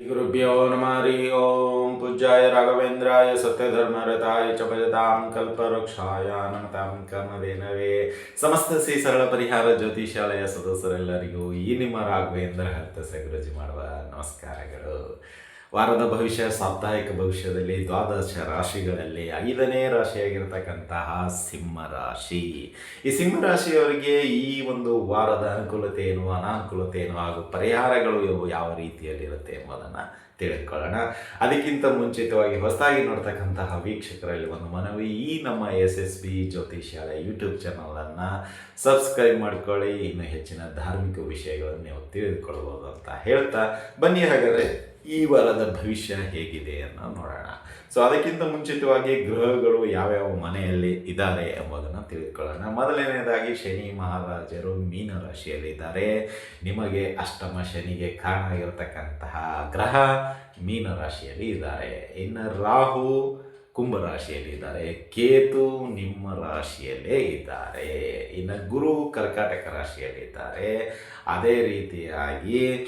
गुरुभ्यो नमः हरि ओम पूज्याय राघवेन्द्राय सत्यधर्मरताय च भजतां ಕಲ್ಪವೃಕ್ಷಾಯ ನಮತಾಂ ಕರ್ಮದೇನವೇ ಸಮಸ್ತ ಶ್ರೀ ಸರಳ ಪರಿಹಾರ ಜ್ಯೋತಿಷಾಲಯ ಸದಸ್ಯರೆಲ್ಲರಿಗೂ ಈ ನಿಮ್ಮ ರಾಘವೇಂದ್ರ ಹರ್ತ ಗುರುಜಿ ಮಾಡುವ ನಮಸ್ಕಾರಗಳು ವಾರದ ಭವಿಷ್ಯ, ಸಾಪ್ತಾಹಿಕ ಭವಿಷ್ಯದಲ್ಲಿ, ದ್ವಾದಶ ರಾಶಿಗಳಲ್ಲಿ ಐದನೇ ರಾಶಿಯಾಗಿರ್ತಕ್ಕಂತಹ ಸಿಂಹ ರಾಶಿ. ಈ ಸಿಂಹ ರಾಶಿಯವರಿಗೆ ಈ ಒಂದು ವಾರದ ಅನುಕೂಲತೆ ಏನು ಅನಾನುಕೂಲತೆ ಏನು ಹಾಗೂ ಪರಿಹಾರಗಳು ಯಾವ ರೀತಿಯಲ್ಲಿರುತ್ತೆ ಎಂಬುದನ್ನು ತಿಳ್ಕೊಳ್ಳೋಣ. ಅದಕ್ಕಿಂತ ಮುಂಚಿತವಾಗಿ ಹೊಸದಾಗಿ ನೋಡ್ತಕ್ಕಂತಹ ವೀಕ್ಷಕರಲ್ಲಿ ಒಂದು ಮನವಿ ಈ ನಮ್ಮ ಎಸ್ ಎಸ್ ಬಿ ಜ್ಯೋತಿಷ್ಯಾಲಯ ಯೂಟ್ಯೂಬ್ ಚಾನಲನ್ನು ಸಬ್ಸ್ಕ್ರೈಬ್ ಮಾಡ್ಕೊಳ್ಳಿ. ಇನ್ನು ಹೆಚ್ಚಿನ ಧಾರ್ಮಿಕ ವಿಷಯಗಳನ್ನು ನೀವು ತಿಳಿದುಕೊಳ್ಬೋದು ಅಂತ ಹೇಳ್ತಾ ಬನ್ನಿ ಹಾಗಾದರೆ ಈ ವಾರದ ಭವಿಷ್ಯ ಹೇಗಿದೆ ಅನ್ನೋ ನೋಡೋಣ. ಸೊ ಅದಕ್ಕಿಂತ ಮುಂಚಿತವಾಗಿ ಗ್ರಹಗಳು ಯಾವ್ಯಾವ ಮನೆಯಲ್ಲಿ ಇದ್ದಾರೆ ಎಂಬುದನ್ನು ತಿಳಿದುಕೊಳ್ಳೋಣ. ಮೊದಲನೇದಾಗಿ ಶನಿ ಮಹಾರಾಜರು ಮೀನ ರಾಶಿಯಲ್ಲಿದ್ದಾರೆ ನಿಮಗೆ ಅಷ್ಟಮ ಶನಿಗೆ ಕಾರಣ ಆಗಿರತಕ್ಕಂತಹ ಗ್ರಹ. ಮೀನ ರಾಶಿಯಲ್ಲಿ ಇದ್ದಾರೆ. ಇನ್ನು ರಾಹು ಕುಂಭ ರಾಶಿಯಲ್ಲಿ ಇದ್ದಾರೆ. ಕೇತು ನಿಮ್ಮ ರಾಶಿಯಲ್ಲೇ ಇದ್ದಾರೆ. ಇನ್ನು ಗುರು ಕರ್ಕಾಟಕ ರಾಶಿಯಲ್ಲಿದ್ದಾರೆ ಅದೇ ರೀತಿಯಾಗಿ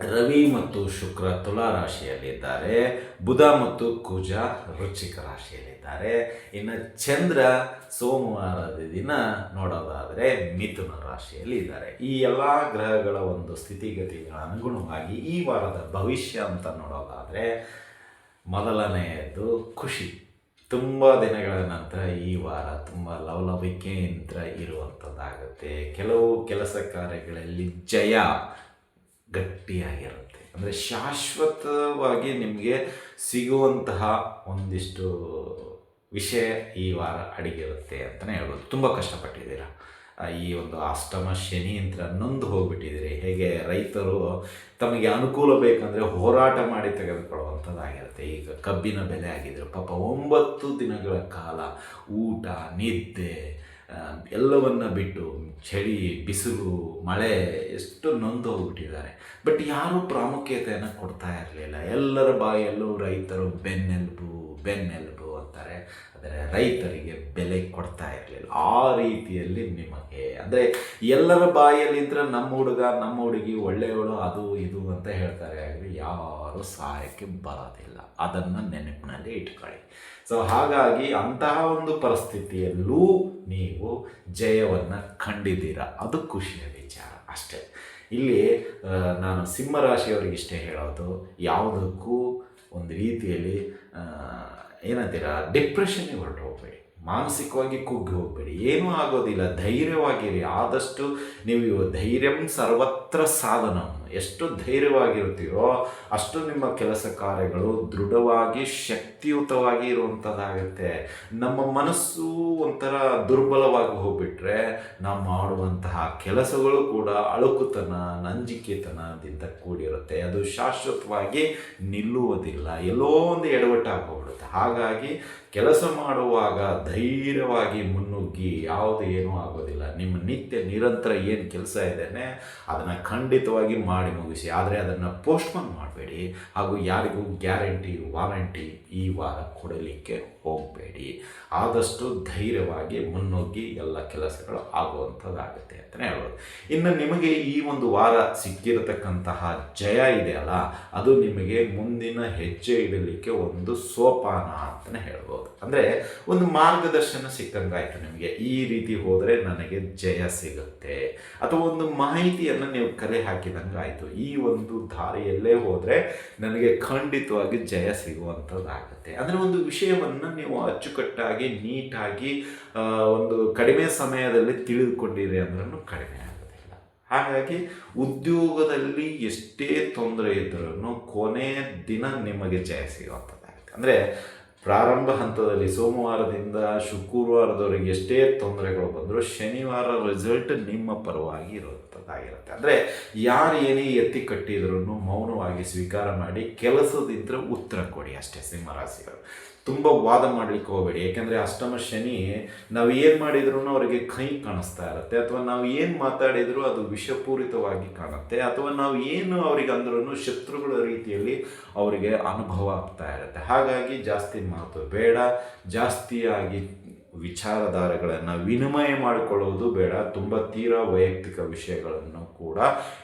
ರವಿ ಮತ್ತು ಶುಕ್ರ ತುಲಾ ರಾಶಿಯಲ್ಲಿದ್ದಾರೆ. ಬುಧ ಮತ್ತು ಕುಜ ವೃಶ್ಚಿಕ ರಾಶಿಯಲ್ಲಿದ್ದಾರೆ. ಇನ್ನು ಚಂದ್ರ ಸೋಮವಾರದ ದಿನ ನೋಡೋದಾದರೆ ಮಿಥುನ ರಾಶಿಯಲ್ಲಿ ಇದ್ದಾರೆ. ಈ ಎಲ್ಲ ಗ್ರಹಗಳ ಒಂದು ಸ್ಥಿತಿಗತಿಗಳ ಅನುಗುಣವಾಗಿ ಈ ವಾರದ ಭವಿಷ್ಯ ಅಂತ ನೋಡೋದಾದರೆ ಮೊದಲನೆಯದು ಖುಷಿ. ತುಂಬ ದಿನಗಳ ನಂತರ ಈ ವಾರ ತುಂಬ ಲವಲವಿಕೆಯಿಂದ ಇರುವಂಥದ್ದಾಗುತ್ತೆ. ಕೆಲವು ಕೆಲಸ ಕಾರ್ಯಗಳಲ್ಲಿ ಜಯ ಗಟ್ಟಿಯಾಗಿರುತ್ತೆ. ಅಂದರೆ ಶಾಶ್ವತವಾಗಿ ನಿಮಗೆ ಸಿಗುವಂತಹ ಒಂದಿಷ್ಟು ವಿಷಯ ಈ ವಾರ ಅಡಿಗಿರುತ್ತೆ ಅಂತಲೇ ಹೇಳ್ಬೋದು. ತುಂಬ ಕಷ್ಟಪಟ್ಟಿದ್ದೀರಾ? ಈ ಒಂದು ಅಷ್ಟಮ ಶನಿ ಅಂತ ನೊಂದು ಹೋಗ್ಬಿಟ್ಟಿದ್ದೀರಿ. ಹೇಗೆ ರೈತರು ತಮಗೆ ಅನುಕೂಲ ಬೇಕಂದರೆ ಹೋರಾಟ ಮಾಡಿ ತೆಗೆದುಕೊಳ್ಳುವಂಥದ್ದಾಗಿರುತ್ತೆ. ಈಗ ಕಬ್ಬಿನ ಬೆಲೆ ಆಗಿದ್ದರು ಪಾಪ ಒಂಬತ್ತು ದಿನಗಳ ಕಾಲ ಊಟ, ನಿದ್ದೆ ಎಲ್ಲವನ್ನ ಬಿಟ್ಟು ಚಳಿ, ಬಿಸಿಲು, ಮಳೆ ಎಷ್ಟು ನೊಂದು ಹೋಗ್ಬಿಟ್ಟಿದ್ದಾರೆ. ಬಟ್ ಯಾರೂ ಪ್ರಾಮುಖ್ಯತೆಯನ್ನು ಕೊಡ್ತಾ ಇರಲಿಲ್ಲ. ಎಲ್ಲರ ಬಾಯಲ್ಲೂ ರೈತರು ಬೆನ್ನೆಲುಬು ಬೆನ್ನೆಲುಬು ಅಂತಾರೆ. ಆದರೆ ರೈತರಿಗೆ ಬೆಲೆ ಕೊಡ್ತಾ ಇರಲಿಲ್ಲ. ಆ ರೀತಿಯಲ್ಲಿ ನಿಮಗೆ, ಅಂದರೆ ಎಲ್ಲರ ಬಾಯಲ್ಲಿ ಇದ್ರೆ ನಮ್ಮ ಹುಡುಗ, ನಮ್ಮ ಹುಡುಗಿ ಒಳ್ಳೆಯವಳು, ಅದು ಇದು ಅಂತ ಹೇಳ್ತಾರೆ. ಆದರೆ ಯಾರು ಸಹಾಯಕ್ಕೆ ಬರೋದಿಲ್ಲ. ಅದನ್ನು ನೆನಪಿನಲ್ಲಿ ಇಟ್ಕೊಳ್ಳಿ. ಸೊ ಹಾಗಾಗಿ ಅಂತಹ ಒಂದು ಪರಿಸ್ಥಿತಿಯಲ್ಲೂ ನೀವು ಜಯವನ್ನು ಕಂಡಿದ್ದೀರಾ ಅದು ಖುಷಿಯ ವಿಚಾರ ಅಷ್ಟೇ. ಇಲ್ಲಿ ನಾನು ಸಿಂಹರಾಶಿಯವರಿಗೆ ಇಷ್ಟೇ ಹೇಳೋದು, ಯಾವುದಕ್ಕೂ ಒಂದು ರೀತಿಯಲ್ಲಿ ಏನಂತೀರ, ಡಿಪ್ರೆಷನ್ಗೆ ಹೊರಟು ಹೋಗಬೇಡಿ. ಮಾನಸಿಕವಾಗಿ ಕುಗ್ಗಿ ಹೋಗಬೇಡಿ. ಏನೂ ಆಗೋದಿಲ್ಲ. ಧೈರ್ಯವಾಗಿರಿ. ಆದಷ್ಟು ನೀವು ಧೈರ್ಯಂ ಸರ್ವತ್ರ ಸಾಧನಂ. ಎಷ್ಟು ಧೈರ್ಯವಾಗಿರ್ತೀರೋ ಅಷ್ಟು ನಿಮ್ಮ ಕೆಲಸ ಕಾರ್ಯಗಳು ದೃಢವಾಗಿ ಶಕ್ತಿಯುತವಾಗಿ ಇರುವಂಥದ್ದಾಗುತ್ತೆ ನಮ್ಮ ಮನಸ್ಸು ಒಂಥರ ದುರ್ಬಲವಾಗಿ ಹೋಗ್ಬಿಟ್ರೆ ನಾವು ಮಾಡುವಂತಹ ಕೆಲಸಗಳು ಕೂಡ ಅಳುಕುತನ, ನಂಜಿಕೆತನದಿಂದ ಕೂಡಿರುತ್ತೆ. ಅದು ಶಾಶ್ವತವಾಗಿ ನಿಲ್ಲುವುದಿಲ್ಲ. ಎಲ್ಲೋ ಒಂದು ಎಡವಟ್ಟಾಗಿ ಹೋಗ್ಬಿಡುತ್ತೆ ಹಾಗಾಗಿ ಕೆಲಸ ಮಾಡುವಾಗ ಧೈರ್ಯವಾಗಿ ಮುನ್ನುಗ್ಗಿ ಯಾವುದು ಏನೂ ಆಗೋದಿಲ್ಲ. ನಿಮ್ಮ ನಿತ್ಯ ನಿರಂತರ ಏನು ಕೆಲಸ ಇದ್ದೇನೆ, ಅದನ್ನು ಖಂಡಿತವಾಗಿ ಮಾಡಿ ಮುಗಿಸಿ. ಆದರೆ ಅದನ್ನು ಪೋಸ್ಟ್ಪೋನ್ ಮಾಡಬೇಡಿ ಹಾಗೂ ಯಾರಿಗೂ ಗ್ಯಾರಂಟಿ ವಾರಂಟಿ ಈ ವಾರ ಕೊಡಲಿಕ್ಕೆ ಹೋಗಬೇಡಿ. ಆದಷ್ಟು ಧೈರ್ಯವಾಗಿ ಮುನ್ನುಗ್ಗಿ ಎಲ್ಲ ಕೆಲಸಗಳು ಆಗುವಂಥದ್ದಾಗುತ್ತೆ ಅಂತಲೇ ಹೇಳ್ಬೋದು. ಇನ್ನು ನಿಮಗೆ ಈ ಒಂದು ವಾರ ಸಿಕ್ಕಿರತಕ್ಕಂತಹ ಜಯ ಇದೆ ಅಲ್ಲ, ಅದು ನಿಮಗೆ ಮುಂದಿನ ಹೆಜ್ಜೆ ಇಡಲಿಕ್ಕೆ ಒಂದು ಸೋಪಾನ ಅಂತಲೇ ಹೇಳ್ಬೋದು. ಅಂದರೆ ಒಂದು ಮಾರ್ಗದರ್ಶನ ಸಿಕ್ಕಂಗಾಯಿತು ನಿಮಗೆ. ಈ ರೀತಿ ಹೋದರೆ ನನಗೆ ಜಯ ಸಿಗುತ್ತೆ. ಅಥವಾ ಒಂದು ಮಾಹಿತಿಯನ್ನು ನೀವು ಕಲೆ ಹಾಕಿದಂಗೆ ಆಯಿತು ಈ ಒಂದು ದಾರಿಯಲ್ಲೇ ಹೋದರೆ ನನಗೆ ಖಂಡಿತವಾಗಿ ಜಯ ಸಿಗುವಂಥದ್ದಾಗುತ್ತೆ. ಅಂದರೆ ಒಂದು ವಿಷಯವನ್ನು ನೀವು ಅಚ್ಚುಕಟ್ಟಾಗಿ ನೀಟಾಗಿ ಒಂದು ಕಡಿಮೆ ಸಮಯದಲ್ಲಿ ತಿಳಿದುಕೊಂಡಿರಿ ಅಂದ್ರೂ ಕಡಿಮೆ ಆಗೋದಿಲ್ಲ ಹಾಗಾಗಿ ಉದ್ಯೋಗದಲ್ಲಿ ಎಷ್ಟೇ ತೊಂದರೆ ಇದ್ರೂ ಕೊನೆ ದಿನ ನಿಮಗೆ ಜಯ ಸಿಗುವಂಥದ್ದಾಗುತ್ತೆ ಅಂದರೆ ಪ್ರಾರಂಭ ಹಂತದಲ್ಲಿ ಸೋಮವಾರದಿಂದ ಶುಕ್ರವಾರದವರೆಗೆ ಎಷ್ಟೇ ತೊಂದರೆಗಳು ಬಂದರೂ ಶನಿವಾರ ರಿಸಲ್ಟ್ ನಿಮ್ಮ ಪರವಾಗಿ ಇರುವಂಥದ್ದಾಗಿರುತ್ತೆ. ಅಂದರೆ ಯಾರು ಏನೇ ಎತ್ತಿ ಕಟ್ಟಿದ್ರೂ ಮೌನವಾಗಿ ಸ್ವೀಕಾರ ಮಾಡಿ ಕೆಲಸದಿದ್ದರೆ ಉತ್ತರ ಕೊಡಿ ಅಷ್ಟೇ ಸಿಂಹರಾಶಿಗಳು. ತುಂಬ ವಾದ ಮಾಡಲಿಕ್ಕೆ ಹೋಗಬೇಡಿ. ಯಾಕೆಂದರೆ ಅಷ್ಟಮ ಶನಿ ನಾವು ಏನು ಮಾಡಿದ್ರೂ ಅವರಿಗೆ ಕೈ ಕಾಣಿಸ್ತಾ ಇರುತ್ತೆ. ಅಥವಾ ನಾವು ಏನು ಮಾತಾಡಿದರೂ ಅದು ವಿಷಪೂರಿತವಾಗಿ ಕಾಣುತ್ತೆ. ಅಥವಾ ನಾವು ಏನು ಅವರಿಗೆ ಅಂದ್ರೂ ಶತ್ರುಗಳ ರೀತಿಯಲ್ಲಿ ಅವರಿಗೆ ಅನುಭವ ಆಗ್ತಾ ಇರುತ್ತೆ. ಹಾಗಾಗಿ ಜಾಸ್ತಿ ಮಾತು ಬೇಡ. ಜಾಸ್ತಿಯಾಗಿ ವಿಚಾರಧಾರೆಗಳನ್ನು ವಿನಿಮಯ ಮಾಡಿಕೊಳ್ಳುವುದು ಬೇಡ. ತುಂಬ ತೀರಾ ವೈಯಕ್ತಿಕ ವಿಷಯಗಳನ್ನು ಕೂಡ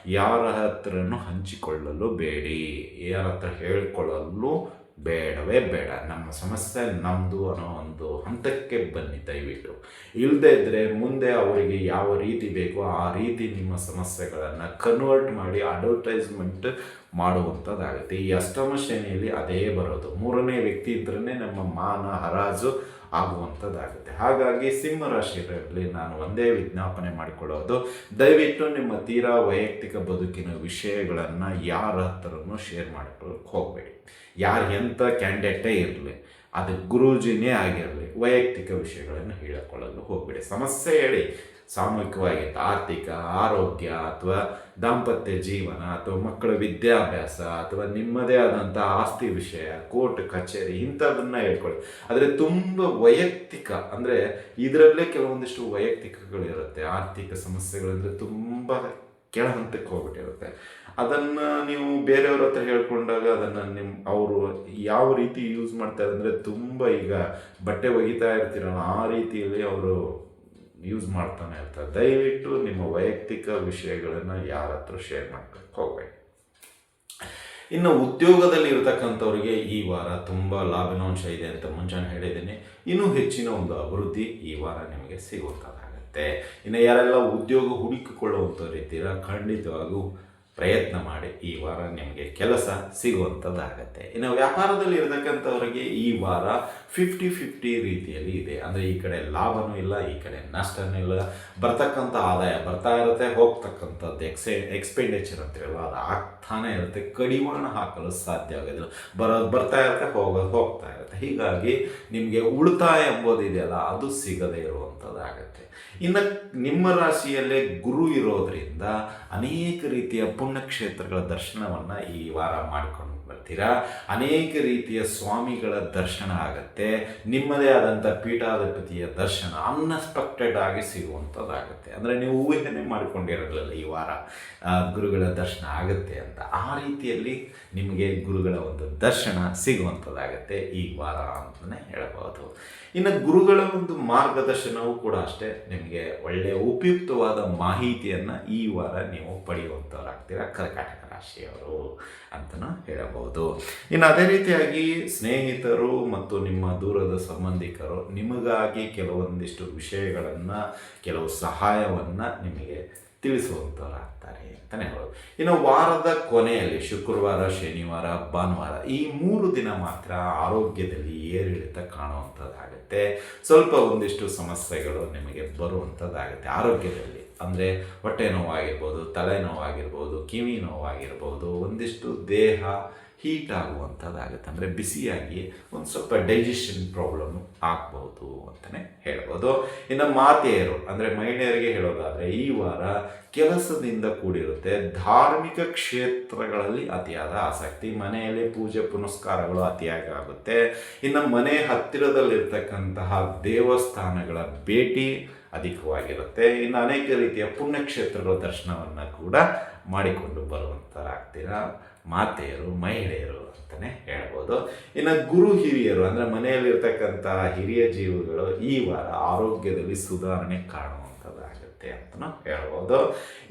ಯಾರ ಹತ್ರನೂ ಹಂಚಿಕೊಳ್ಳಲು ಬೇಡಿ. ಯಾರ ಹತ್ರ ಹೇಳಿಕೊಳ್ಳಲು ಬೇಡವೇ ಬೇಡ. ನಮ್ಮ ಸಮಸ್ಯೆ ನಮ್ಮದು ಅನ್ನೋ ಒಂದು ಹಂತಕ್ಕೆ ಬನ್ನಿ ದಯವಿಟ್ಟು. ಇಲ್ಲದೇ ಇದ್ದರೆ ಮುಂದೆ ಅವರಿಗೆ ಯಾವ ರೀತಿ ಬೇಕೋ ಆ ರೀತಿ ನಿಮ್ಮ ಸಮಸ್ಯೆಗಳನ್ನು ಕನ್ವರ್ಟ್ ಮಾಡಿ ಅಡ್ವರ್ಟೈಸ್ಮೆಂಟ್ ಮಾಡುವಂಥದ್ದಾಗುತ್ತೆ. ಈ ಅಷ್ಟಮ ಶ್ರೇಣಿಯಲ್ಲಿ ಅದೇ ಬರೋದು. ಮೂರನೇ ವ್ಯಕ್ತಿ ಇದ್ರೇ ನಮ್ಮ ಮಾನ ಹರಾಜು ಆಗುವಂಥದ್ದಾಗುತ್ತೆ. ಹಾಗಾಗಿ ಸಿಂಹ ರಾಶಿಯಲ್ಲಿ ನಾನು ಒಂದೇ ವಿಜ್ಞಾಪನೆ ಮಾಡಿಕೊಳ್ಳೋದು, ದಯವಿಟ್ಟು ನಿಮ್ಮ ತೀರಾ ವೈಯಕ್ತಿಕ ಬದುಕಿನ ವಿಷಯಗಳನ್ನು ಯಾರ ಹತ್ರನೂ ಶೇರ್ ಮಾಡಿಕೊಳ್ಳೋಕೆ ಹೋಗಬೇಡಿ. ಯಾರು ಎಂಥ ಕ್ಯಾಂಡಿಡೇಟೇ ಇರಲಿ, ಅದು ಗುರೂಜಿನೇ ಆಗಿರಲಿ, ವೈಯಕ್ತಿಕ ವಿಷಯಗಳನ್ನು ಹೇಳಿಕೊಳ್ಳಲು ಹೋಗಬೇಡಿ. ಸಮಸ್ಯೆ ಹೇಳಿ ಸಾಮೂಹಿಕವಾಗಿ ಆರ್ಥಿಕ, ಆರೋಗ್ಯ ಅಥವಾ ದಾಂಪತ್ಯ ಜೀವನ ಅಥವಾ ಮಕ್ಕಳ ವಿದ್ಯಾಭ್ಯಾಸ ಅಥವಾ ನಿಮ್ಮದೇ ಆದಂಥ ಆಸ್ತಿ ವಿಷಯ, ಕೋರ್ಟ್, ಕಚೇರಿ ಇಂಥದನ್ನ ಹೇಳ್ಕೊಳ್ಳಿ. ಆದರೆ ತುಂಬ ವೈಯಕ್ತಿಕ, ಅಂದರೆ ಇದರಲ್ಲೇ ಕೆಲವೊಂದಿಷ್ಟು ವೈಯಕ್ತಿಕಗಳಿರುತ್ತೆ ಆರ್ಥಿಕ ಸಮಸ್ಯೆಗಳಂದರೆ ತುಂಬ ಕೆಳ ಹಂತಕ್ಕೆ ಹೋಗ್ಬಿಟ್ಟಿರುತ್ತೆ. ಅದನ್ನು ನೀವು ಬೇರೆಯವ್ರ ಹತ್ರ ಹೇಳ್ಕೊಂಡಾಗ ಅದನ್ನು ನಿಮ್ಮ ಅವರು ಯಾವ ರೀತಿ ಯೂಸ್ ಮಾಡ್ತಾರೆ ಅಂದರೆ ತುಂಬ ಈಗ ಬಟ್ಟೆ ಒಗಿತಾ ಇರ್ತೀರಲ್ಲ, ಆ ರೀತಿಯಲ್ಲಿ ಅವರು ಯೂಸ್ ಮಾಡ್ತಾನೆ ಅಂತ ದಯವಿಟ್ಟು ನಿಮ್ಮ ವೈಯಕ್ತಿಕ ವಿಷಯಗಳನ್ನು ಯಾರ ಹತ್ರ ಶೇರ್ ಮಾಡ್ಕೊಂಡು ಹೋಗಬೇಡಿ. ಇನ್ನು ಉದ್ಯೋಗದಲ್ಲಿ ಇರತಕ್ಕಂಥವ್ರಿಗೆ ಈ ವಾರ ತುಂಬ ಲಾಭಾಂಶ ಇದೆ ಅಂತ ಮುಂಚೆನೇ ಹೇಳಿದ್ದೀನಿ. ಇನ್ನೂ ಹೆಚ್ಚಿನ ಒಂದು ಅಭಿವೃದ್ಧಿ ಈ ವಾರ ನಿಮಗೆ ಸಿಗುವಂಥದ್ದಾಗುತ್ತೆ ಇನ್ನು ಯಾರೆಲ್ಲ ಉದ್ಯೋಗ ಹುಡುಕಿಕೊಳ್ಳುವಂಥವ್ರು ಇದ್ದೀರಾ ಖಂಡಿತವಾಗೂ ಪ್ರಯತ್ನ ಮಾಡಿ ಈ ವಾರ ನಿಮಗೆ ಕೆಲಸ ಸಿಗುವಂಥದ್ದಾಗತ್ತೆ ಇನ್ನು ವ್ಯಾಪಾರದಲ್ಲಿ ಇರತಕ್ಕಂಥವರಿಗೆ ಈ ವಾರ ಫಿಫ್ಟಿ ಫಿಫ್ಟಿ ರೀತಿಯಲ್ಲಿ ಇದೆ. ಅಂದರೆ ಈ ಕಡೆ ಲಾಭನೂ ಇಲ್ಲ, ಈ ಕಡೆ ನಷ್ಟನೂ ಇಲ್ಲ. ಬರ್ತಕ್ಕಂಥ ಆದಾಯ ಬರ್ತಾ ಇರುತ್ತೆ, ಹೋಗ್ತಕ್ಕಂಥದ್ದು ಎಕ್ಸೆ ಎಕ್ಸ್ಪೆಂಡಿಚರ್ ಅಂತಿರಲ್ಲ ಅದು ಆಗ್ತಾನೆ ಇರುತ್ತೆ. ಕಡಿವಾಣ ಹಾಕಲು ಸಾಧ್ಯ ಆಗೋದಿಲ್ಲ. ಬರೋದು ಬರ್ತಾ ಇರುತ್ತೆ ಹೋಗೋದು ಹೋಗ್ತಾ ಇರುತ್ತೆ. ಹೀಗಾಗಿ ನಿಮಗೆ ಉಳಿತಾಯ ಎಂಬುದು ಇದೆಯಲ್ಲ ಅದು ಸಿಗದೇ ಇರುವಂಥದ್ದಾಗತ್ತೆ ಇನ್ನು ನಿಮ್ಮ ರಾಶಿಯಲ್ಲೇ ಗುರು ಇರೋದರಿಂದ ಅನೇಕ ರೀತಿಯ ಪುಣ್ಯಕ್ಷೇತ್ರಗಳ ದರ್ಶನವನ್ನು ಈ ವಾರ ಮಾಡಿಕೊಂಡು ಬರ್ತೀರಾ? ಅನೇಕ ರೀತಿಯ ಸ್ವಾಮಿಗಳ ದರ್ಶನ ಆಗುತ್ತೆ. ನಿಮ್ಮದೇ ಆದಂಥ ಪೀಠಾಧಿಪತಿಯ ದರ್ಶನ ಅನ್ಎಕ್ಸ್ಪೆಕ್ಟೆಡ್ ಆಗಿ ಸಿಗುವಂಥದ್ದಾಗುತ್ತೆ ಅಂದರೆ ನೀವು ಊಹೆನೇ ಮಾಡಿಕೊಂಡಿರಲಿಲ್ಲ ಈ ವಾರ ಗುರುಗಳ ದರ್ಶನ ಆಗುತ್ತೆ ಅಂತ. ಆ ರೀತಿಯಲ್ಲಿ ನಿಮಗೆ ಗುರುಗಳ ಒಂದು ದರ್ಶನ ಸಿಗುವಂಥದ್ದಾಗುತ್ತೆ ಈ ವಾರ ಅಂತಲೇ ಹೇಳಬಹುದು. ಇನ್ನು ಗುರುಗಳ ಒಂದು ಮಾರ್ಗದರ್ಶನವೂ ಕೂಡ ಅಷ್ಟೇ. ನಿಮಗೆ ಒಳ್ಳೆಯ ಉಪಯುಕ್ತವಾದ ಮಾಹಿತಿಯನ್ನು ಈ ವಾರ ನೀವು ಪಡೆಯುವಂಥವರಾಗ್ತೀರಾ ಕರ್ಕಾಟಕ ರಾಶಿಯವರು ಅಂತಲೂ ಹೇಳಬಹುದು. ಇನ್ನು ಅದೇ ರೀತಿಯಾಗಿ ಸ್ನೇಹಿತರು ಮತ್ತು ನಿಮ್ಮ ದೂರದ ಸಂಬಂಧಿಕರು ನಿಮಗಾಗಿ ಕೆಲವೊಂದಿಷ್ಟು ವಿಷಯಗಳನ್ನು, ಕೆಲವು ಸಹಾಯವನ್ನು ನಿಮಗೆ ತಿಳಿಸುವಂಥವ್ರಾಗ್ತಾರೆ ಅಂತಲೇ ಹೇಳೋದು ಇನ್ನು ವಾರದ ಕೊನೆಯಲ್ಲಿ ಶುಕ್ರವಾರ, ಶನಿವಾರ, ಭಾನುವಾರ ಈ ಮೂರು ದಿನ ಮಾತ್ರ ಆರೋಗ್ಯದಲ್ಲಿ ಏರಿಳಿತ ಕಾಣುವಂಥದ್ದಾಗುತ್ತೆ ಸ್ವಲ್ಪ ಒಂದಿಷ್ಟು ಸಮಸ್ಯೆಗಳು ನಿಮಗೆ ಬರುವಂಥದ್ದಾಗುತ್ತೆ ಆರೋಗ್ಯದಲ್ಲಿ. ಅಂದರೆ ಹೊಟ್ಟೆ ನೋವಾಗಿರ್ಬೋದು ತಲೆನೋವಾಗಿರ್ಬೋದು ಕಿವಿ ನೋವಾಗಿರ್ಬೋದು, ಒಂದಿಷ್ಟು ದೇಹ ಹೀಟ್ ಆಗುವಂಥದ್ದಾಗುತ್ತೆ. ಅಂದರೆ ಬಿಸಿಯಾಗಿ ಒಂದು ಸ್ವಲ್ಪ ಡೈಜೆಷನ್ ಪ್ರಾಬ್ಲಮ್ ಆಗ್ಬೋದು ಅಂತಲೇ ಹೇಳ್ಬೋದು. ಇನ್ನು ಮಾತೆಯರು, ಅಂದರೆ ಮಹಿಳೆಯರಿಗೆ ಹೇಳೋದಾದರೆ ಈ ವಾರ ಕೆಲಸದಿಂದ ಕೂಡಿರುತ್ತೆ. ಧಾರ್ಮಿಕ ಕ್ಷೇತ್ರಗಳಲ್ಲಿ ಅತಿಯಾದ ಆಸಕ್ತಿ. ಮನೆಯಲ್ಲಿ ಪೂಜೆ ಪುನಸ್ಕಾರಗಳು ಅತಿಯಾಗಿ ಆಗುತ್ತೆ. ಇನ್ನು ಮನೆ ಹತ್ತಿರದಲ್ಲಿರ್ತಕ್ಕಂತಹ ದೇವಸ್ಥಾನಗಳ ಭೇಟಿ ಅಧಿಕವಾಗಿರುತ್ತೆ. ಇನ್ನು ಅನೇಕ ರೀತಿಯ ಪುಣ್ಯಕ್ಷೇತ್ರಗಳ ದರ್ಶನವನ್ನು ಕೂಡ ಮಾಡಿಕೊಂಡು ಬರುವಂಥರಾಗ್ತೀರಾ ಮಾತೆಯರು, ಮಹಿಳೆಯರು ಅಂತಲೇ ಹೇಳ್ಬೋದು. ಇನ್ನು ಗುರು ಹಿರಿಯರು, ಅಂದರೆ ಮನೆಯಲ್ಲಿರ್ತಕ್ಕಂಥ ಹಿರಿಯ ಜೀವಿಗಳು ಈ ವಾರ ಆರೋಗ್ಯದಲ್ಲಿ ಸುಧಾರಣೆ ಕಾಣುವಂಥದ್ದಾಗುತ್ತೆ ಅಂತಲೂ ಹೇಳ್ಬೋದು.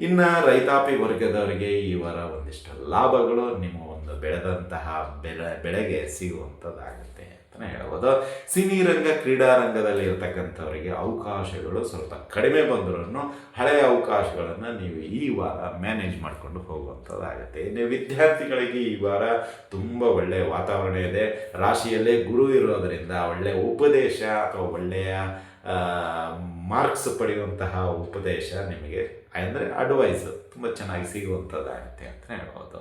ಇನ್ನು ರೈತಾಪಿ ವರ್ಗದವರಿಗೆ ಈ ವಾರ ಒಂದಿಷ್ಟು ಲಾಭಗಳು, ನಿಮ್ಮ ಒಂದು ಬೆಳೆದಂತಹ ಬೆಳೆ, ಬೆಳೆಗೆ ಸಿಗುವಂಥದ್ದಾಗುತ್ತೆ. ಅಂತಲೇ ಹೇಳ್ಬೋದು. ಸಿನಿ ರಂಗ, ಕ್ರೀಡಾ ರಂಗದಲ್ಲಿ ಇರ್ತಕ್ಕಂಥವರಿಗೆ ಅವಕಾಶಗಳು ಸ್ವಲ್ಪ ಕಡಿಮೆ ಬಂದರೂ ಹಳೆಯ ಅವಕಾಶಗಳನ್ನು ನೀವು ಈ ವಾರ ಮ್ಯಾನೇಜ್ ಮಾಡಿಕೊಂಡು ಹೋಗುವಂಥದ್ದಾಗುತ್ತೆ. ಇನ್ನು ವಿದ್ಯಾರ್ಥಿಗಳಿಗೆ ಈ ವಾರ ತುಂಬ ಒಳ್ಳೆಯ ವಾತಾವರಣ ಇದೆ. ರಾಶಿಯಲ್ಲೇ ಗುರು ಇರೋದರಿಂದ ಒಳ್ಳೆಯ ಉಪದೇಶ ಅಥವಾ ಒಳ್ಳೆಯ ಮಾರ್ಕ್ಸ್ ಪಡೆಯುವಂತಹ ಉಪದೇಶ ನಿಮಗೆ, ಅಂದರೆ ಅಡ್ವೈಸ್ ತುಂಬ ಚೆನ್ನಾಗಿ ಸಿಗುವಂಥದ್ದಾಗುತ್ತೆ ಅಂತ ಹೇಳ್ಬೋದು.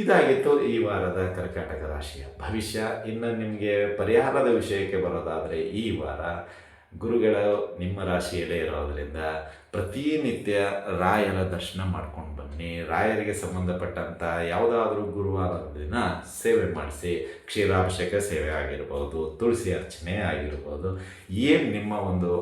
ಇದಾಗಿತ್ತು ಈ ವಾರದ ಕರ್ಕಾಟಕ ರಾಶಿಯ ಭವಿಷ್ಯ. ಇನ್ನು ನಿಮಗೆ ಪರಿಹಾರದ ವಿಷಯಕ್ಕೆ ಬರೋದಾದರೆ ಈ ವಾರ ಗುರುಗಳು ನಿಮ್ಮ ರಾಶಿಯಲ್ಲೇ ಇರೋದರಿಂದ ಪ್ರತಿನಿತ್ಯ ರಾಯರ ದರ್ಶನ ಮಾಡ್ಕೊಂಡು ಬನ್ನಿ. ರಾಯರಿಗೆ ಸಂಬಂಧಪಟ್ಟಂಥ ಯಾವುದಾದ್ರೂ ಗುರುವಾರ ದಿನ ಸೇವೆ ಮಾಡಿಸಿ, ಕ್ಷೀರಾಭಿಷೇಕ ಸೇವೆ ಆಗಿರ್ಬೋದು, ತುಳಸಿ ಅರ್ಚನೆ ಆಗಿರ್ಬೋದು, ಏನು ನಿಮ್ಮ ಒಂದು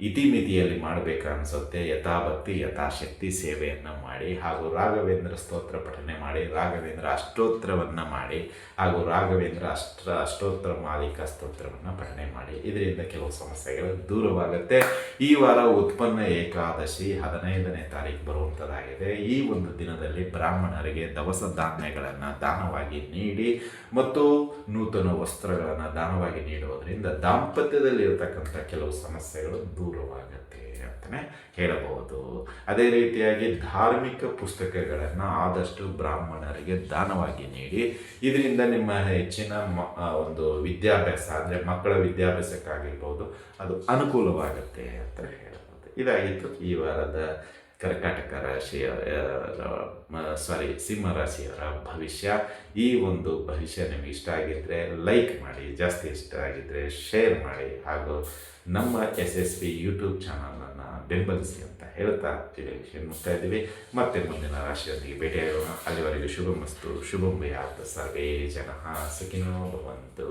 ಇತಿಮಿತಿಯಲ್ಲಿ ಮಾಡಬೇಕು ಅನಿಸುತ್ತೆ ಯಥಾಭಕ್ತಿ, ಯಥಾಶಕ್ತಿ ಸೇವೆಯನ್ನು ಮಾಡಿ ಹಾಗೂ ರಾಘವೇಂದ್ರ ಸ್ತೋತ್ರ ಪಠನೆ ಮಾಡಿ, ರಾಘವೇಂದ್ರ ಅಷ್ಟೋತ್ತರವನ್ನು ಮಾಡಿ ಹಾಗೂ ರಾಘವೇಂದ್ರ ಅಷ್ಟ ಅಷ್ಟೋತ್ತರ ಮಾಲೀಕ ಸ್ತೋತ್ರವನ್ನು ಪಠನೆ ಮಾಡಿ. ಇದರಿಂದ ಕೆಲವು ಸಮಸ್ಯೆಗಳು ದೂರವಾಗುತ್ತೆ. ಈ ವಾರ ಉತ್ಪನ್ನ ಏಕಾದಶಿ ಹದಿನೈದನೇ ತಾರೀಕು ಬರುವಂಥದ್ದಾಗಿದೆ ಈ ಒಂದು ದಿನದಲ್ಲಿ ಬ್ರಾಹ್ಮಣರಿಗೆ ದವಸ ಧಾನ್ಯಗಳನ್ನು ದಾನವಾಗಿ ನೀಡಿ ಮತ್ತು ನೂತನ ವಸ್ತ್ರಗಳನ್ನು ದಾನವಾಗಿ ನೀಡುವುದರಿಂದ ದಾಂಪತ್ಯದಲ್ಲಿ ಇರತಕ್ಕಂಥ ಕೆಲವು ಸಮಸ್ಯೆಗಳು ದೂರವಾಗುತ್ತೆ ಅಂತಲೇ ಹೇಳಬಹುದು. ಅದೇ ರೀತಿಯಾಗಿ ಧಾರ್ಮಿಕ ಪುಸ್ತಕಗಳನ್ನು ಆದಷ್ಟು ಬ್ರಾಹ್ಮಣರಿಗೆ ದಾನವಾಗಿ ನೀಡಿ, ಇದರಿಂದ ನಿಮ್ಮ ಹೆಚ್ಚಿನ ಮ ಒಂದು ವಿದ್ಯಾಭ್ಯಾಸ ಅಂದರೆ ಮಕ್ಕಳ ವಿದ್ಯಾಭ್ಯಾಸಕ್ಕಾಗಿರ್ಬೋದು, ಅದು ಅನುಕೂಲವಾಗುತ್ತೆ ಅಂತ ಹೇಳಬಹುದು. ಇದಾಗಿತ್ತು ಈ ವಾರದ ಕರ್ಕಾಟಕ ರಾಶಿಯ ಸಾರಿ ಸಿಂಹ ರಾಶಿಯವರ ಭವಿಷ್ಯ. ಈ ಒಂದು ಭವಿಷ್ಯ ನಿಮಗೆ ಇಷ್ಟ ಆಗಿದ್ದರೆ ಲೈಕ್ ಮಾಡಿ, ಜಾಸ್ತಿ ಇಷ್ಟ ಆಗಿದ್ದರೆ ಶೇರ್ ಮಾಡಿ ಹಾಗೂ ನಮ್ಮ ಎಸ್ ಎಸ್ ಪಿ ಯೂಟ್ಯೂಬ್ ಚಾನಲನ್ನು ಬೆಂಬಲಿಸಿ ಅಂತ ಹೇಳ್ತಾ ವಿಷಯ ಮುಗ್ತಾ ಇದ್ದೀವಿ? ಮತ್ತೆ ಮುಂದಿನ ರಾಶಿಯೊಂದಿಗೆ ಭೇಟಿಯಾಗೋಣ ಅಲ್ಲಿವರೆಗೂ ಶುಭಮಸ್ತು. ಶುಭಮಯಾತ ಶುಭಂ ಭಯಾತ್ ಸರ್ವೇ ಜನ. ಸುಖಿನೋ ಭವಂತು.